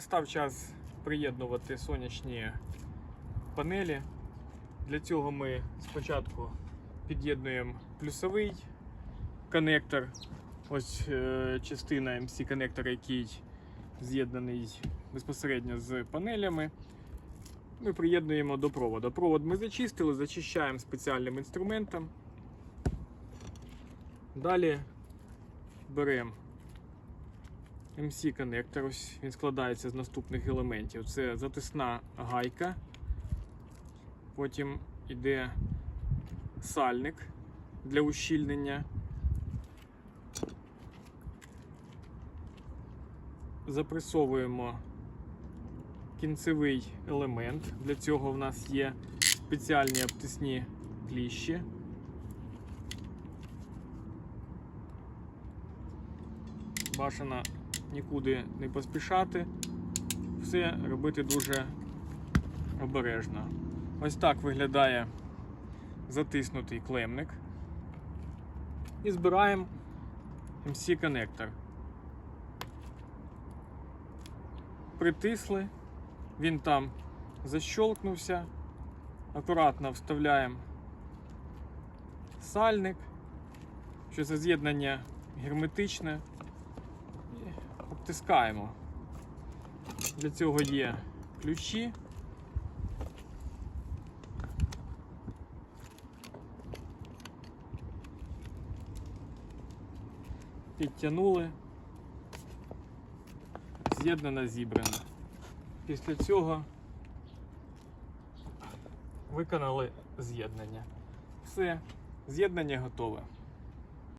Настав час приєднувати сонячні панелі. Для цього ми спочатку під'єднуємо плюсовий коннектор. Ось е, частина MC коннектора, який з'єднаний безпосередньо з панелями. Ми приєднуємо до проводу. Провод ми зачистили, зачищаємо спеціальним інструментом. Далі беремо MC коннектор. Ось він складається з наступних елементів. Це затисна гайка. Потім йде сальник для ущільнення. Запресовуємо кінцевий елемент. Для цього в нас є спеціальні обтисні кліщі. Бажано нікуди не поспішати. Все робити дуже обережно. Ось так виглядає затиснутий клемник. І збираємо MC коннектор. Притисли, він там защолкнувся. Акуратно вставляємо сальник, що це з'єднання герметичне. Обтискаємо. Для цього є ключі. Підтягнули. З'єднано, зібрано. Після цього виконали з'єднання. Все, з'єднання готове.